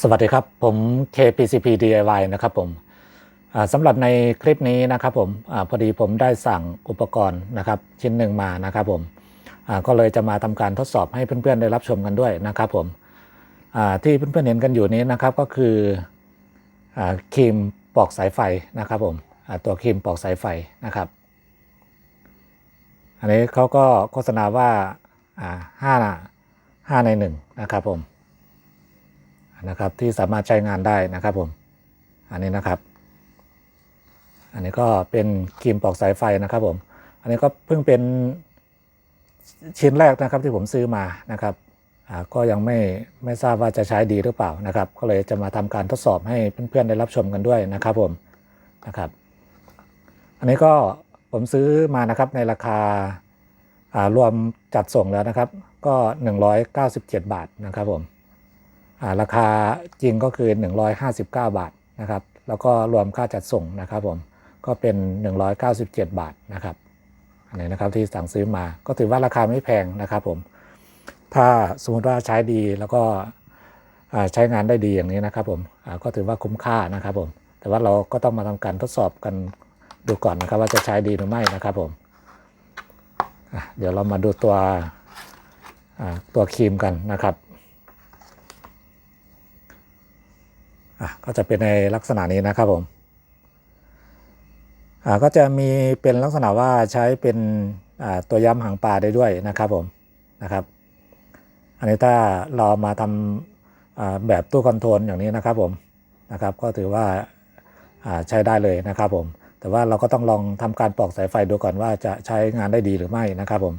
สวัสดีครับ ผม KPCP DIY นะครับผมสำหรับในคลิปนี้นะครับผมอพอดีผมได้สั่งอุปกรณ์นะครับชิ้นหนึ่งมานะครับผมก็เลยจะมาทำการทดสอบให้เพื่อนๆได้รับชมกันด้วยนะครับผมที่เพื่อนๆเห็นกันอยู่นี้นะครับก็คืออครีมปอกสายไฟนะครับผมตัวครีมปอกสายไฟนะครับ อันนี้เขาก็โฆษณาว่าอ่าห้าห้าในหนึ่งนะครับผม นะครับที่สามารถใช้งานได้นะครับผม อันนี้นะครับ อันนี้ก็เป็นครีมปอกสายไฟนะครับผม อันนี้ก็เพิ่งเป็นชิ้นแรกนะครับที่ผมซื้อมานะครับก็ยังไม่ไม่ทราบว่าจะใช้ดีหรือเปล่านะครับ ก็เลยจะมาทำการทดสอบให้เพื่อนๆได้รับชมกันด้วยนะครับผมนะครับ อันนี้ก็ผมซื้อมานะครับในราคาารวมจัดส่งแล้วนะครับ ก็ 197 บาทนะครับผม ราคาจริงก็คือ 159 บาทนะครับ แล้วก็รวมค่าจัดส่งนะครับผม ก็เป็น 197 บาทนะครับ อันนี้นะครับที่สั่งซื้อมา ก็ถือว่าราคาไม่แพงนะครับผม ถ้าสมมติว่าใช้ดีแล้วก็ใช้งานได้ดีอย่างนี้นะครับผมก็ถือว่าคุ้มค่านะครับผม แต่ว่าเราก็ต้องมาทำการทดสอบกันดูก่อนนะครับว่าจะใช้ดีหรือไม่นะครับผม เดี๋ยวเรามาดูตัวตัวครีมกันนะครับ อะ ก็จะเป็นในลักษณะนี้นะครับผมอ่าก็จะมีเป็นลักษณะว่าใช้เป็นอ่าตัวย้ำหางปลาได้ด้วยนะครับผมนะครับ อันนี้ถ้าเรามาทำอ่าแบบตู้คอนโทรลอย่างนี้นะครับผมนะครับ ก็ถือว่าอ่าใช้ได้เลยนะครับผม แต่ว่าเราก็ต้องลองทำการปอกสายไฟดูก่อนว่าจะใช้งานได้ดีหรือไม่นะครับผม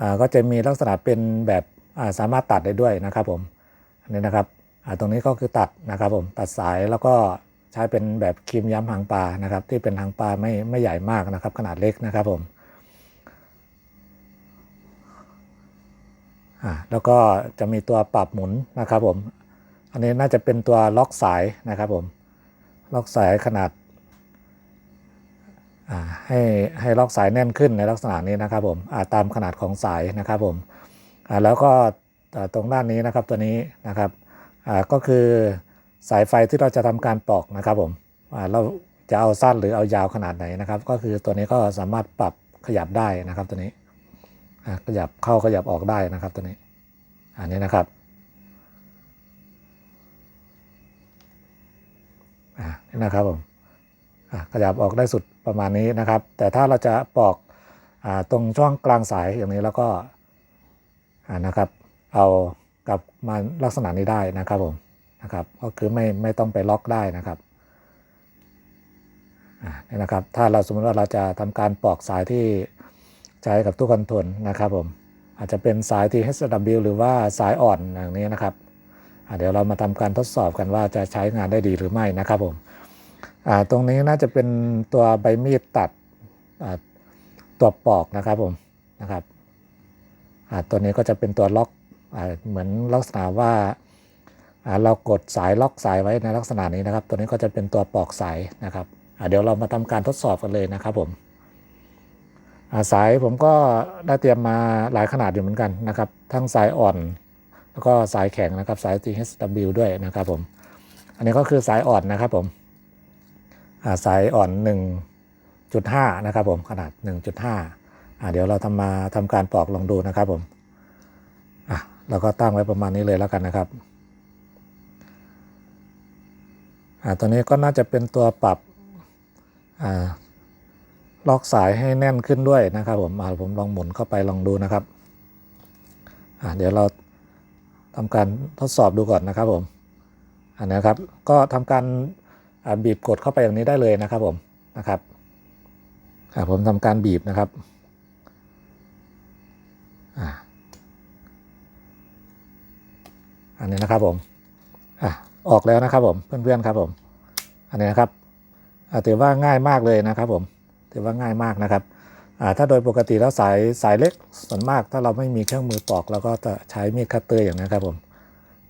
อ่าก็จะมีลักษณะเป็นแบบอ่าสามารถตัดได้ด้วยนะครับผมอันนี้นะครับ ตรงนี้ก็คือตัดนะครับผมตัดสายแล้วก็ใช้เป็นแบบครีมย้ำหางปลานะครับ ที่เป็นหางปลาไม่ไม่ใหญ่มากนะครับ ขนาดเล็กนะครับผมแล้วก็จะมีตัวปรับหมุนนะครับผม อันนี้น่าจะเป็นตัวล็อกสายนะครับผม ล็อกสายขนาดาให้ให้ล็อกสายแน่นขึ้นในลักษณะนี้นะครับผมาตามขนาดของสายนะครับผมแล้วก็ตรงด้านนี้นะครับตัวนี้นะครับ ก็คือสายไฟที่เราจะทำการปอกนะครับผมเราจะเอาสั้นหรือเอายาวขนาดไหนนะครับ ก็คือตัวนี้ก็สามารถปรับขยับได้นะครับตัวนี้ขยับเข้าขยับออกได้นะครับตัวนี้ อันนี้นะครับอ่านี่นะครับผมขยับออกได้สุดประมาณนี้นะครับ แต่ถ้าเราจะปอกอตรงช่วงกลางสายอย่างนี้แล้วก็นะครับ เอา กลับมาลักษณะนี้ได้นะครับผมนะครับก็คือไม่ไม่ต้องไปล็อกได้นะครับนี่นะครับ ถ้าเราสมมติว่าเราจะทำการปอกสายที่ใช้กับตู้คอนโทรลนะครับผมอาจจะเป็นสายที่ HW หรือว่าสายอ่อนอย่างนี้นะครับเดี๋ยวเรามาทำการทดสอบกันว่าจะใช้งานได้ดีหรือไม่นะครับผมตรงนี้น่าจะเป็นตัวใบมีดตัดตัวปอกนะครับผมนะครับตัวนี้ก็จะเป็นตัวล็อก เหมือนลักษณะว่าเรากดสายล็อกสายไว้ในลักษณะนี้นะครับ ตัวนี้ก็จะเป็นตัวปอกสายนะครับเดี๋ยวเรามาทำการทดสอบกันเลยนะครับผมสายผมก็ได้เตรียมมาหลายขนาดอยู่เหมือนกันนะครับ ทั้งสายอ่อน แล้วก็สายแข็งนะครับสาย THW ด้วยนะครับผมอันนี้ก็คือสายอ่อนนะครับผมาสายอ่อน 1.5 นะครับผมขนาด 1.5อ่าเดี๋ยวเราทำมาทำการปอกลองดูนะครับผม เราก็ตั้งไว้ประมาณนี้เลยแล้วกันนะครับอ่าตัวนี้ก็น่าจะเป็นตัวปรับอ่าล็อกสายให้แน่นขึ้นด้วยนะครับผมอ่าผมลองหมุนเข้าไปลองดูนะครับอ่าเดี๋ยวเราทำการทดสอบดูก่อนนะครับผมอันนะครับก็ทำการอ่าบีบกดเข้าไปอย่างนี้ได้เลยนะครับผมนะครับอ่าผมทำการบีบนะครับอ่า อันนี้นะครับผมอะออกแล้วนะครับผมเพื่อนๆครับผม อันนี้นะครับอะถือว่าง่ายมากเลยนะครับผมถือว่าง่ายมากนะครับอ่าถ้าโดยปกติแล้วสายสายเล็กส่วนมาก ถ้าเราไม่มีเครื่องมือปอกเราก็จะใช้มีดคัตเตอร์อย่างนี้ครับผม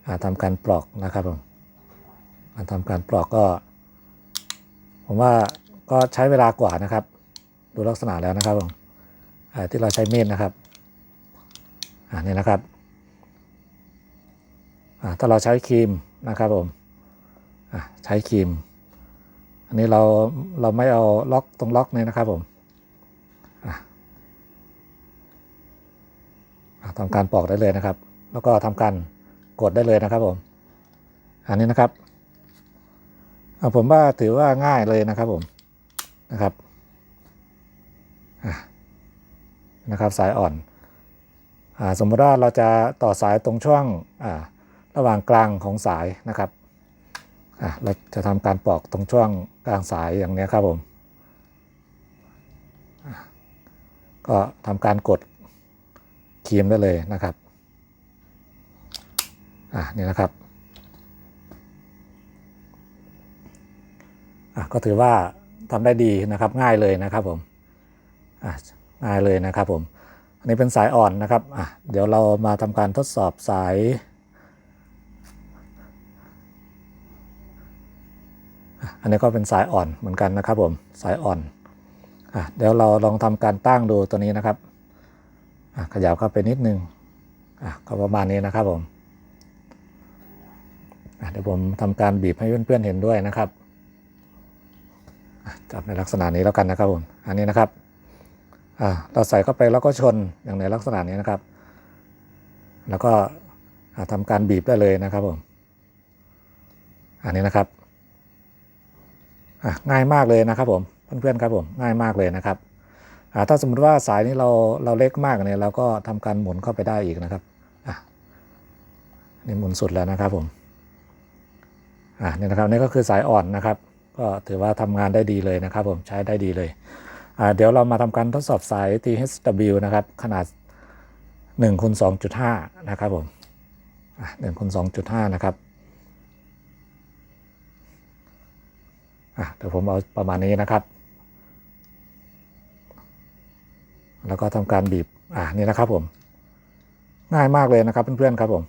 อ่าทำการปลอกนะครับผมอ่าทำการปลอกก็ ผมว่าก็ใช้เวลากว่านะครับ ดูลักษณะแล้วนะครับผมอ่าที่เราใช้มีดนะครับอ่านี่นะครับ ถ้าเราใช้ครีมนะครับผมใช้ครีม อันนี้เราเราไม่เอาล็อกตรงล็อกเนี่ยนะครับผมทำการปอกได้เลยนะครับ แล้วก็ทำการกดได้เลยนะครับผม อันนี้นะครับ ผมว่าถือว่าง่ายเลยนะครับผมนะครับนะครับสายอ่อนอสมมติว่าเราจะต่อสายตรงช่วงอ่า ระหว่างกลางของสายนะครับเราจะทำการปอกตรงช่วงกลางสายอย่างนี้ครับผม ก็ทำการกดครีมได้เลยนะครับอะนี่นะครับอะก็ถือว่าทำได้ดีนะครับง่ายเลยนะครับผมอะง่ายเลยนะครับผม อันนี้เป็นสายอ่อนนะครับอะเดี๋ยวเรามาทำการทดสอบสาย อันนี้ก็เป็นสายอ่อนเหมือนกันนะครับผมสายอ่อนอะเดี๋ยวเราลองทำการตั้งดูตัวนี้นะครับอะขยับเข้าไปนิดนึงอะก็ประมาณนี้นะครับผมอะเดี๋ยวผมทำการบีบให้เพื่อนๆเห็นด้วยนะครับจับในลักษณะนี้แล้วกันนะครับผมอันนี้นะครับอ่าเราใส่เข้าไปแล้วก็ชนอย่างในลักษณะนี้นะครับ แล้วก็อ่าทำการบีบได้เลยนะครับผมอันนี้นะครับ ง่ายมากเลยนะครับผมเพื่อนๆครับผมง่ายมากเลยนะครับถ้าสมมติว่าสายนี้เราเราเล็กมากเนี่ยเราก็ทำการหมุนเข้าไปได้อีกนะครับนี่หมุนสุดแล้วนะครับผมอ่านี่นะครับนี่ก็คือสายอ่อนนะครับ ก็ถือว่าทำงานได้ดีเลยนะครับผมใช้ได้ดีเลยอ่าเดี๋ยวเรามาทำการทดสอบสาย THW นะครับขนาด1คูณ2.5 นะครับผมอะ1คูณ2.5 นะครับ อะเดี๋ยวผมเอาประมาณนี้นะครับ แล้วก็ทำการบีบอ่านี่นะครับผม ง่ายมากเลยนะครับเพื่อนๆครับผม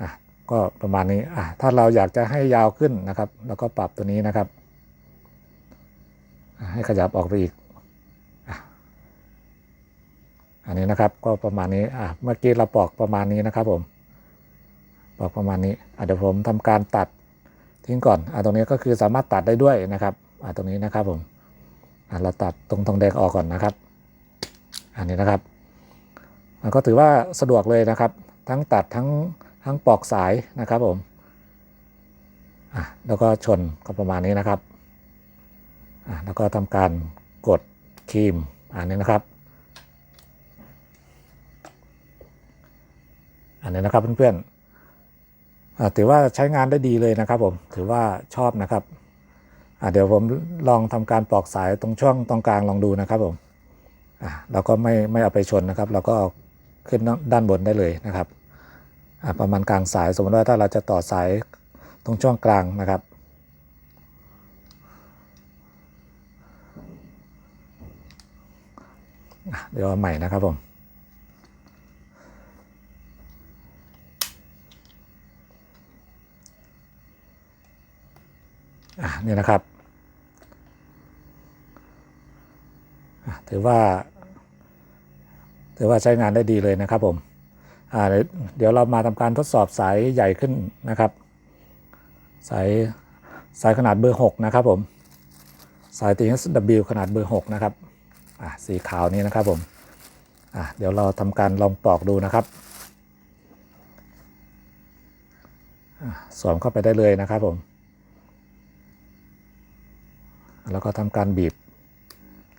อะก็ประมาณนี้อะถ้าเราอยากจะให้ยาวขึ้นนะครับ แล้วก็ปรับตัวนี้นะครับ ให้ขยับออกไปอีกอันนี้นะครับก็ประมาณนี้อะเมื่อกี้เราปอกประมาณนี้นะครับผมปอกประมาณนี้อะเดี๋ยวผมทำการตัด ทิ้งก่อนอะตรงนี้ก็คือสามารถตัดได้ด้วยนะครับอะตรงนี้นะครับผมอะเราตัดตรงทองแดงออกก่อนนะครับ อันนี้นะครับมันก็ถือว่าสะดวกเลยนะครับ ทั้งตัดทั้งทั้งปอกสายนะครับผมอะแล้วก็ชนก็ประมาณนี้นะครับอะแล้วก็ทำการกดครีมอันนี้นะครับ อันนี้นะครับเพื่อนๆ ถือว่าใช้งานได้ดีเลยนะครับผมถือว่าชอบนะครับเดี๋ยวผมลองทำการปลอกสายตรงช่วงตรงกลางลองดูนะครับผมเราก็ไม่ไม่เอาไปชนนะครับ เราก็เอาขึ้นด้านบนได้เลยนะครับประมาณกลางสายสมมติว่าถ้าเราจะต่อสายตรงช่วงกลางนะครับเดี๋ยวเอาใหม่นะครับผม อะนี่นะครับถือว่าถือว่าใช้งานได้ดีเลยนะครับผมเดี๋ยวเรามาทำการทดสอบสายใหญ่ขึ้นนะครับ สายสายขนาดเบอร์ 6 นะครับผม สาย TSW ขนาดเบอร์ 6 นะครับสีขาวนี้นะครับผมเดี๋ยวเราทำการลองปอกดูนะครับสวมเข้าไปได้เลยนะครับผม แล้วก็ทำการบีบ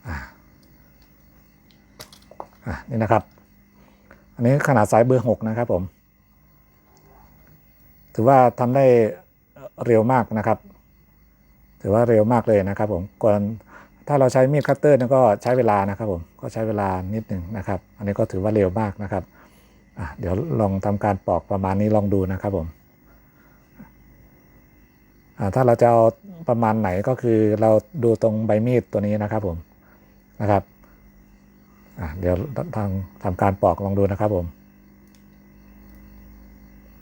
อะอะนี่นะครับ อันนี้ขนาดสายเบอร์ 6 นะครับผม ถือว่าทำได้เร็วมากนะครับ ถือว่าเร็วมากเลยนะครับผมก่อนถ้าเราใช้มีดคัตเตอร์นี่ก็ใช้เวลานะครับผม ก็ใช้เวลานิดหนึ่งนะครับ อันนี้ก็ถือว่าเร็วมากนะครับอะเดี๋ยวลองทำการปอกประมาณนี้ลองดูนะครับผม ถ้าเราจะเอาประมาณไหนก็คือเราดูตรงใบมีดตัวนี้นะครับผมนะครับเดี๋ยวทางทำการปอกลองดูนะครับผม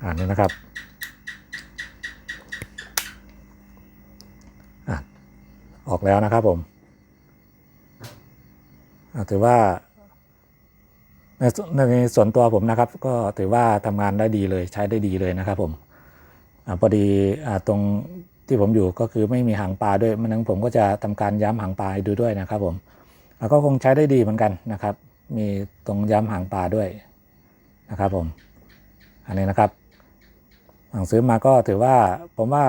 อ่านี่นะครับออกแล้วนะครับผมถือว่าในในส่วนตัวผมนะครับ ก็ถือว่าทำงานได้ดีเลยใช้ได้ดีเลยนะครับผม พอดีอ่าตรงที่ผมอยู่ก็คือไม่มีหางปลาด้วยมันนั้นผมก็จะทำการย้ำหางปลาดูด้วยนะครับผมก็คงใช้ได้ดีเหมือนกันนะครับ มีตรงย้ำหางปลาด้วยนะครับผมอันนี้นะครับสั่งซื้อมาก็ถือว่าผมว่า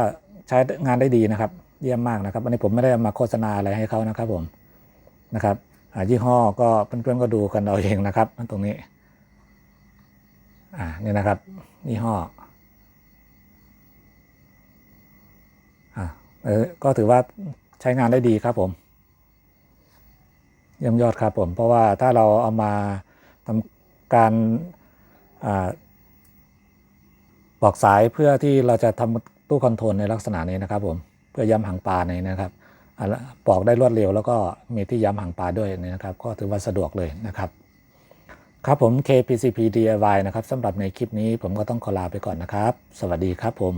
ใช้งานได้ดีนะครับ เยี่ยมมากนะครับ อันนี้ผมไม่ได้มาโฆษณาอะไรให้เขานะครับผมนะครับอ่ายี่ห้อก็เพื่อนๆก็ดูกันเอาเองนะครับตรงนี้อ่านี่นะครับยี่ห้อ อะ เออก็ถือว่าใช้งานได้ดีครับผมเยี่ยมยอดครับผม เพราะว่าถ้าเราเอามาทำการอบอกสายเพื่อที่เราจะทำตู้คอนโทรลในลักษณะนี้นะครับ ผมเพื่อย้ำหางปลาในนะครับปอกได้รวดเร็วแล้วก็มีที่ย้ำหางปลาด้วยนะครับ ก็ถือว่าสะดวกเลยนะครับ ครับผม KPCP DIY นะครับสำหรับในคลิปนี้ผมก็ต้องขอลาไปก่อนนะครับ สวัสดีครับผม